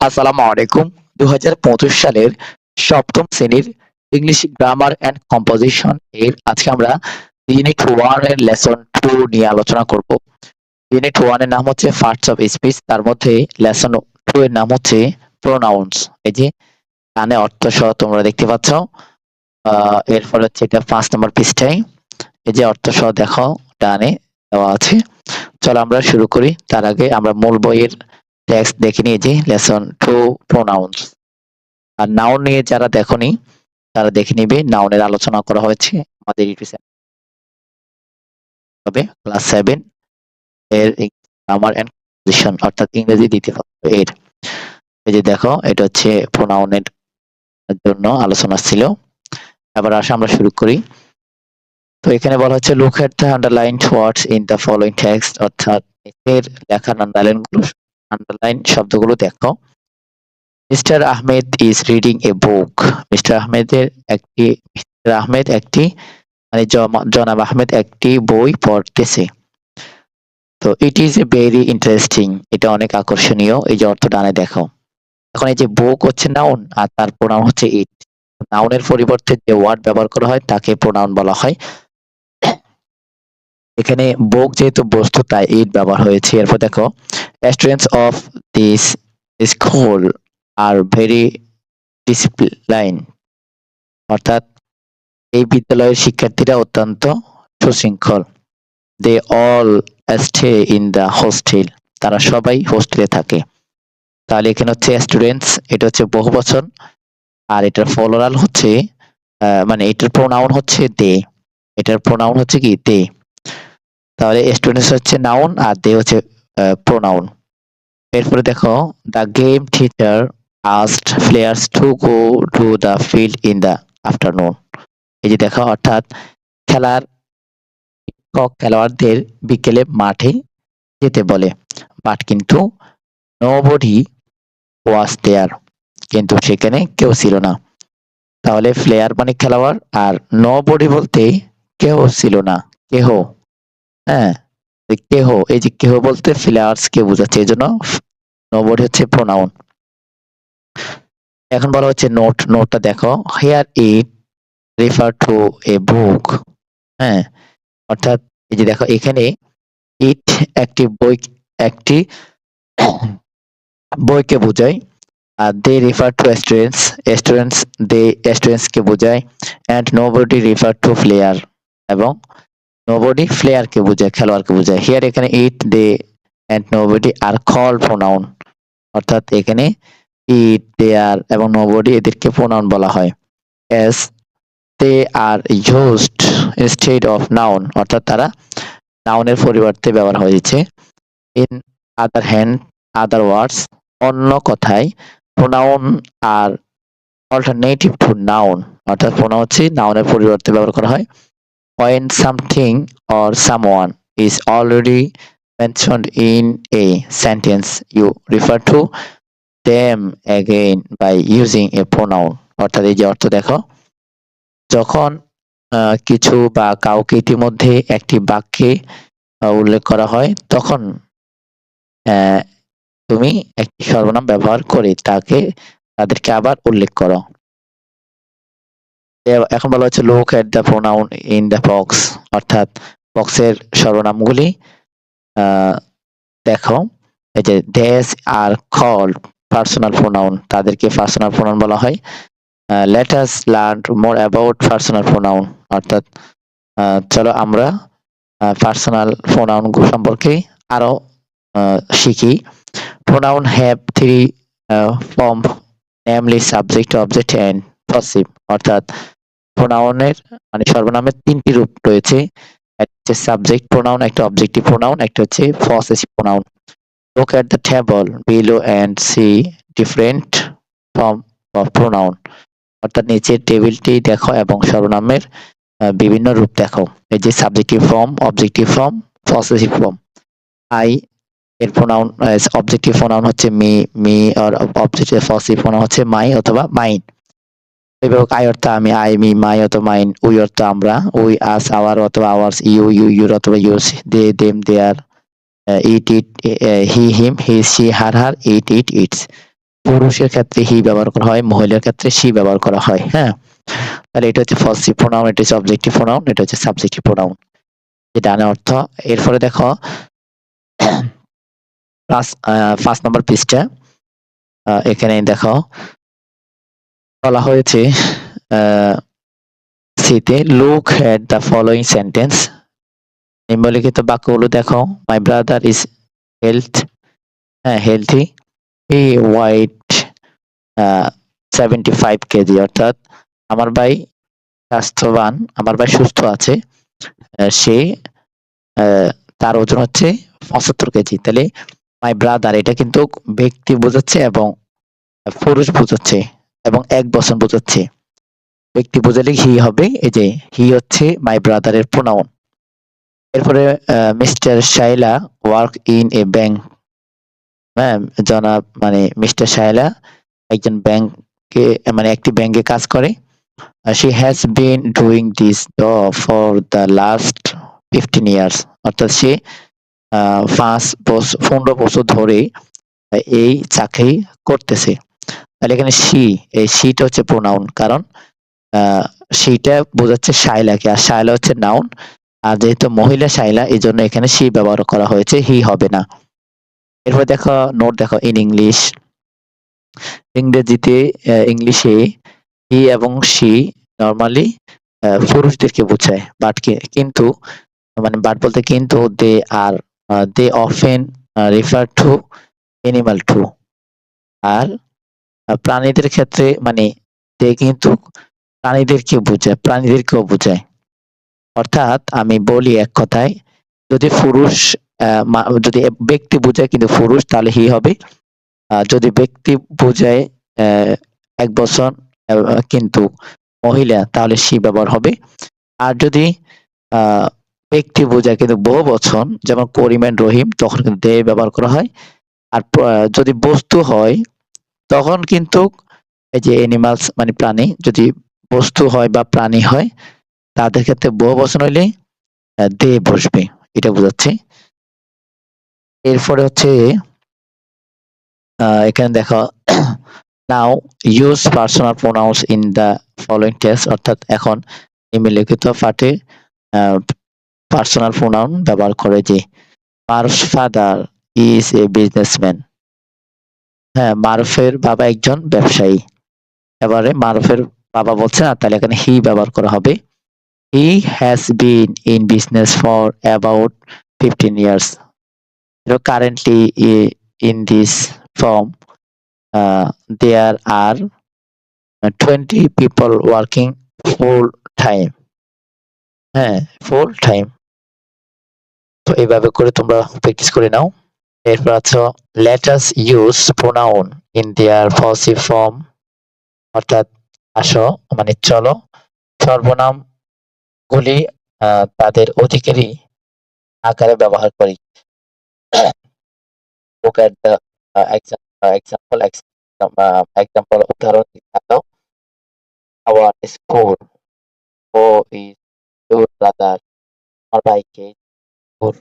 আসসালামু আলাইকুম। দু হাজার পঁচিশ সালের সপ্তম শ্রেণির ইংলিশ গ্রামার অ্যান্ড কম্পোজিশন এর আজকে আমরা ইউনিট ওয়ানের লেসন টু নিয়ে আলোচনা করব। ইউনিট ওয়ানের নাম হচ্ছে পার্টস অফ স্পিচ তার মধ্যে লেসন টু এর নাম হচ্ছে প্রোনাউন্স এই যে ডানে অর্থ সহ তোমরা দেখতে পাচ্ছ এরপর হচ্ছে এটা পাঁচ নম্বর পৃষ্ঠায় এই যে অর্থ সহ দেখো, ডানে দেওয়া আছে। চলো আমরা শুরু করি। তার আগে আমরা মূল বইয়ের টেক্সট দেখে নিয়ে যে লেসন টু প্রোনাউন্স। আর নাউন নিয়ে যারা দেখনি, তারা দেখে নিবে নাউনের আলোচনা করা হয়েছে আমাদের ইউটিউব হবে ক্লাস সেভেন এর গ্রামার পজিশন অর্থাৎ ইংরেজি দ্বিতীয় পত্র এর। এই যে দেখো, এটা হচ্ছে প্রোনাউনের জন্য আলোচনা ছিল। এবার আসে আমরা শুরু করি। তো এখানে বলা হচ্ছে look at the underline words in the following text অর্থাৎ এর লেখার আন্ডারলাইনগুলো আন্ডারলাইন শব্দগুলো দেখো। Mister Ahmed is reading a book mister আহমেদের একটি মিস্টার আহমেদ একটি মানে জনাব আহমেদ একটি বই পড়তেছে। তো it is a very interesting এটা অনেক আকর্ষণীয়। এই যে অর্থ ডানে দেখো। এখন এই যে বুক হচ্ছে নাউন আর তার প্রোনাউন হচ্ছে ইট নাউনের পরিবর্তে যে ওয়ার্ড ব্যবহার করা হয়, তাকে প্রোনাউন বলা হয়। এখানে বুক যেহেতু বস্তু, তাই ইট ব্যবহার হয়েছে। এরপর দেখো students of this school are very discipline অর্থাৎ এই বিদ্যালয়ের শিক্ষার্থীরা অত্যন্ত সুশৃঙ্খল। They all stay in the hostel তারা সবাই হোস্টেলে থাকে। তাহলে এখানে হচ্ছে স্টুডেন্টস এটা হচ্ছে বহু বচন আর এটার ফলোরাল হচ্ছে মানে এটার প্রোনাউন হচ্ছে দে এটার প্রোনাউন হচ্ছে কি? দে তাহলে স্টুডেন্টস হচ্ছে নাউন আর দে হচ্ছে প্রোনাউন এরপরে দেখো the game teacher asked players to go to the field in the afternoon এই যে দেখো, অর্থাৎ খেলার খেলোয়াড়দের বিকেলে মাঠে যেতে বলে। বাট কিন্তু নোবডি ওয়াজ দেয়ার কিন্তু সেখানে কেউ ছিল না। তাহলে প্লেয়ার মানে খেলোয়াড়, আর নোবডি বলতে কেউ ছিল না। কেহ? হ্যাঁ কেহ, এই যে কেহ বলতে প্লেয়ার্স কে বোঝাচ্ছে, এই জন্য নোবডি হচ্ছে প্রোনাউন এখন বলা হচ্ছে নোট নোটটা দেখো here it refer to a book হ্যাঁ? অর্থাৎ এই যে দেখো, এখানে ইট একটি বই, একটি বইকে বোঝায়, আর they refer to students students they students কে বোঝায় and nobody refer to player এবং নোবডি প্লেয়ারকে বোঝায়, খেলোয়াড়কে বোঝায়। হিয়ার এখানে it they and nobody are call pronoun অর্থাৎ এখানে ইট দে আর এবং নোবডি এদেরকে প্রোনাউন বলা হয়। As they are used instead of noun অর্থাৎ তারা নাউনের পরিবর্তে ব্যবহার হয়েছে। In other hand other words অন্য কথায় pronoun are alternative to noun অর্থাৎ প্রোনাউন হচ্ছে নাউনের পরিবর্তে ব্যবহার করা হয়। When something or someone is already mentioned in a sentence you refer to them again by using a pronoun অর্থাৎ এই যে অর্থ দেখো যখন কিছু বা কাউকে ইতিমধ্যে একটি বাক্যে উল্লেখ করা হয় তখন তুমি একটি সর্বনাম ব্যবহার করে তাকে তাদেরকে আবার উল্লেখ করো এখন বলা হচ্ছে look at the pronoun in the box অর্থাৎ বক্সের সর্বনামগুলি দেখো, এই যে these are call personal pronoun তাদেরকে পার্সোনাল প্রোনাউন বলা হয়। Let us learn more about personal pronoun অর্থাৎ চলো আমরা পার্সোনাল প্রোনাউন সম্পর্কে আরও শিখি। Pronoun have three form namely subject object and possessive অর্থাৎ প্রোনাউনের মানে সর্বনামের তিনটি রূপ রয়েছে। একটা হচ্ছে সাবজেক্ট প্রোনাউন একটা অবজেক্টিভ প্রোনাউন একটা হচ্ছে possessive pronoun look at the table below and see different form of pronoun অর্থাৎ নিচের টেবিলটি দেখো এবং সর্বনামের বিভিন্ন রূপ দেখো। এই যে subjective form objective form possessive form I এর প্রোনাউন অবজেক্টিভ প্রোনাউন হচ্ছে মি মি আর অবজেক্টিভ পসেসিভ প্রোনাউন হচ্ছে মাই অথবা মাইন এবার আই অর্থ আমি আই, মি, মাই অথবা মাইন উই অর্থ আমরা, উই, আস, আওয়ার অথবা আওয়ার্স ইউ ইউ, ইউর অথবা yours they, them their it it he, him, he, she, her her, it it, its. পুরুষের ক্ষেত্রে হি ব্যবহার করা হয়, মহিলার ক্ষেত্রে সি ব্যবহার করা হয় হ্যাঁ? তাহলে এটা হচ্ছে পজিটিভ প্রোনাউন এটা হচ্ছে অবজেক্টিভ প্রোনাউন এটা হচ্ছে সাবজেক্টিভ প্রোনাউন যে ডানে অর্থ, এরপরে দেখো পাঁচ পাঁচ নম্বর পৃষ্ঠা এখানে দেখো বলা হয়েছে সিতে look at the following sentence নিম্নলিখিত বাক্যগুলো দেখো। মাই ব্রাদার ইজ হেলথ হ্যাঁ healthy he weight seventy five KG অর্থাৎ আমার ভাই স্বাস্থ্যবান, আমার ভাই সুস্থ আছে সে তার ওজন হচ্ছে পঁচাত্তর কেজি তাহলে মাই ব্রাদার এটা কিন্তু ব্যক্তি বোঝাচ্ছে এবং পুরুষ বোঝাচ্ছে। এক বছর বোঝাচ্ছে। ব্যক্তি বোঝালে হি হবে, এই যে হি হচ্ছে মাই ব্রাদারের প্রোনাউন এরপরে mister Shaila work in a bank হ্যাঁ জনাব মানে মিস্টার শাইলা একজন ব্যাংকে মানে একটি ব্যাংকে কাজ করে। She has been doing this for the last fifteen years অর্থাৎ সে পাঁচ বছর পনেরো বছর ধরে এই চাকরি করতেছে। তাহলে এখানে সি এই সিটা হচ্ছে প্রোনাউন কারণ সিটা বোঝাচ্ছে শাইলাকে আর শাইলা হচ্ছে নাউন আর যেহেতু মহিলা শাইলা এই জন্য এখানে সি ব্যবহার করা হয়েছে হি হবে না। এরপর দেখো নোট দেখো ইন ইংলিশ ইংরেজিতে ইংলিশে হি এবং সি নর্মালি পুরুষদেরকে বোঝায় বাট কিন্তু মানে বাট বলতে কিন্তু they are they often refer to animal too আর প্রাণীদের ক্ষেত্রে মানে দে কিন্তু প্রাণীদেরকে বোঝায়, প্রাণীদেরকেও বোঝায়। অর্থাৎ আমি বলি এক কথায়, যদি পুরুষ যদি ব্যক্তি বোঝায় কিন্তু পুরুষ, তাহলে হি হবে। যদি ব্যক্তি বোঝায় এক বছর কিন্তু মহিলা, তাহলে সি ব্যবহার হবে। আর যদি ব্যক্তি বোঝায় কিন্তু বহু বছর, যেমন করিম রহিম, তখন কিন্তু দে ব্যবহার করা হয়। আর যদি বস্তু হয় তখন কিন্তু এই যে এনিমালস মানে প্রাণী যদি বস্তু হয় বা প্রাণী হয়, তাদের ক্ষেত্রে বহু বচন হইলে দে বসবে, এটা বোঝাচ্ছে। এরপরে হচ্ছে এখানে দেখো now use personal pronouns in the following test অর্থাৎ এখন নিম্নলিখিত পাঠে পার্সোনাল প্রোনাউন ব্যবহার করে যে Maruf father is a businessman হ্যাঁ মারুফের বাবা একজন ব্যবসায়ী। এবারে মারুফের বাবা বলছে না তাহলে এখানে হি ব্যবহার করা হবে। He has been in business for about fifteen years currently in this form there are twenty people working full time হ্যাঁ ফুল টাইম তো এইভাবে করে তোমরা প্র্যাকটিস করে নাও। এরপর আছে let us use pronoun in their positive form অর্থাৎ, আসো মানে চলো। সর্বনাম গুলি তাদের অধিকারী আকারে ব্যবহার করি। Look উদাহরণ দেখাও our ওর